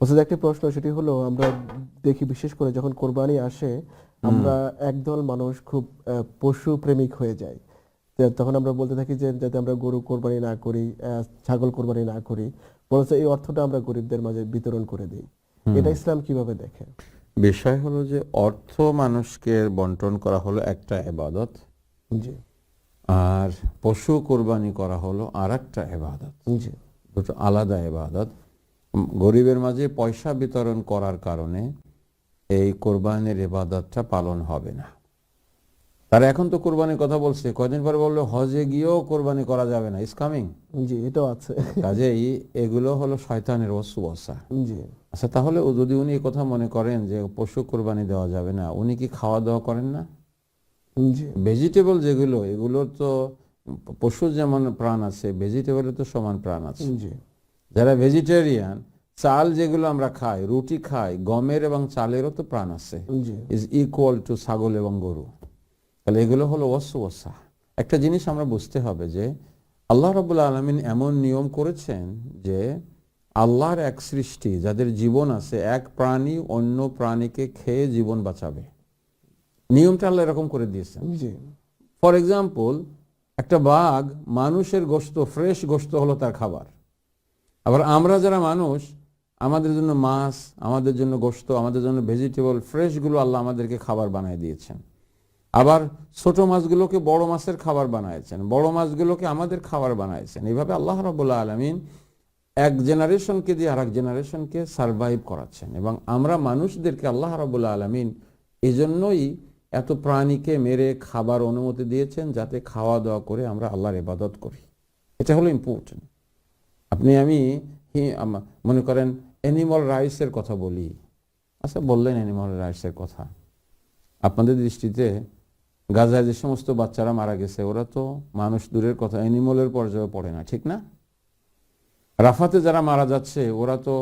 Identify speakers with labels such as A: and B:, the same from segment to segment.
A: অথচ একটি প্রশ্ন সেটি হলো আমরা দেখি বিশেষ করে যখন কোরবানি আসে আমরা একদল মানুষ খুব পশু প্রেমিক হয়ে যায় তখন আমরা বলতে থাকি যে যাতে আমরা গরু কোরবানি না করি ছাগল কোরবানি না করি বলছে এই অর্থটা আমরা গরিবদের মাঝে বিতরণ করে দিই। এটা ইসলাম কীভাবে দেখে?
B: বিষয় হলো যে অর্থ মানুষকে বন্টন করা হলো একটা এবাদত।
A: জি।
B: আর পশু কোরবানি করা হলো আর একটা এবাদত।
A: জি।
B: দুটো আলাদা এবাদত। গরিবের মাঝে পয়সা বিতরণ করার কারণে এই কোরবানির এবাদতটা পালন হবে না। তারা এখন তো কোরবানির কথা বলছে। কয়দিন পরে বলল হজে গিয়েও কোরবানি করা যাবে না। ইস কামিং
A: জি এটাও আছে।
B: কাজেই এগুলো হলো শয়তানের বসা
A: জি।
B: আচ্ছা তাহলে যদি উনি কথা মনে করেন যে পশু কোরবানি দেওয়া যাবে না উনি কি খাওয়া দাওয়া করেন না? ভেজিটেবল যেগুলো এগুলোর তো পশুর যেমন প্রাণ আছে ভেজিটেবলের তো সমান প্রাণ আছে।
A: জি।
B: যারা ভেজিটেরিয়ান চাল যেগুলো আমরা খাই রুটি খাই গমের এবং চালেরও তো প্রাণ আছে। ইজ ইকুয়াল টু ছাগল এবং গরু। তাহলে এগুলো হলো ওয়াসা একটা জিনিস আমরা বুঝতে হবে যে আল্লাহ রবুল্লা আলমিন এমন নিয়ম করেছেন যে আল্লাহর এক সৃষ্টি যাদের জীবন আছে এক প্রাণী অন্য প্রাণীকে খেয়ে জীবন বাঁচাবে। নিয়মটা আল্লাহ এরকম করে দিয়েছেন। ফর এক্সাম্পল একটা বাঘ মানুষের গোস্ত ফ্রেশ গোস্ত হলো তার খাবার। আবার আমরা যারা মানুষ, আমাদের জন্য মাছ, আমাদের জন্য গোস্ত আমাদের জন্য ভেজিটেবল ফ্রেশগুলো আল্লাহ আমাদেরকে খাবার বানিয়ে দিয়েছেন। আবার ছোট মাছগুলোকে বড় মাছের খাবার বানাইছেন বড় মাছগুলোকে আমাদের খাবার বানাইছেন এইভাবে আল্লাহ রবুল্লা আলমিন এক জেনারেশনকে দিয়ে আর এক জেনারেশনকে সারভাইভ করাচ্ছেন এবং আমরা মানুষদেরকে আল্লাহ রবুল্লা আলমিন এই জন্যই এত প্রাণীকে মেরে খাবার অনুমতি দিয়েছেন যাতে খাওয়া দাওয়া করে আমরা আল্লাহর ইবাদত করি। এটা হলো ইম্পর্টেন্ট আপনি, আমি মনে করেন অ্যানিমাল রাইটসের কথা বলি। আচ্ছা বললেন অ্যানিমাল রাইটসের কথা। আপনাদের দৃষ্টিতে গাজায় যে সমস্ত বাচ্চারা মারা গেছে, ওরা তো মানুষ দূরের কথা অ্যানিমলের পর্যায়ে পড়ে না, ঠিক না? রাফাতে যারা মারা যাচ্ছে, ওরা তো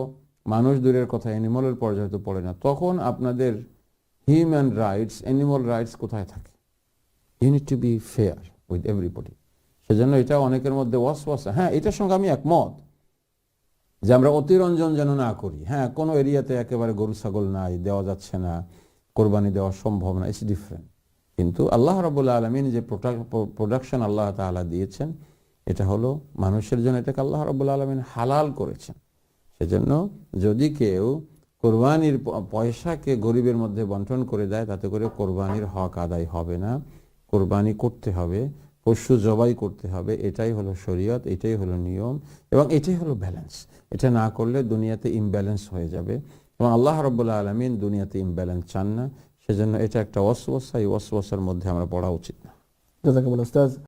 B: মানুষ দূরের কথা অ্যানিমলের পর্যায়ে তো পড়ে না। তখন আপনাদের হিউম্যান রাইটস অ্যানিমাল রাইটস কোথায় থাকে? You need to be fair with everybody সেজন্য এটা অনেকের মধ্যে ওয়াস ওয়াস হ্যাঁ এটার সঙ্গে আমি একমত। যে আমরা অতিরঞ্জন যেন না করি। হ্যাঁ কোনো এরিয়াতে একেবারে গরু, ছাগল নাই, দেওয়া যাচ্ছে না, কোরবানি দেওয়া সম্ভব না ইটস ডিফারেন্ট কিন্তু আল্লাহ রবুল্লা আলমিন যে প্রোডাকশন আল্লাহ তাআলা দিয়েছেন, এটা হলো মানুষের জন্য, এটাকে আল্লাহ রবুল্লা আলমিন হালাল করেছেন। সেজন্য যদি কেউ কোরবানির পয়সাকে গরিবের মধ্যে বন্টন করে দেয়, তাতে করে কোরবানির হক আদায় হবে না, কোরবানি করতে হবে। পশু জবাই করতে হবে, এটাই হলো শরীয়ত, এটাই হলো নিয়ম এবং এটাই হলো ব্যালেন্স এটা না করলে দুনিয়াতে ইমব্যালেন্স হয়ে যাবে এবং আল্লাহ রব্বুল্লাহ আলমিন দুনিয়াতে ইমব্যালেন্স চান না। সেজন্য এটা একটা অসবসা এই অসবসার মধ্যে আমরা পড়া উচিত না।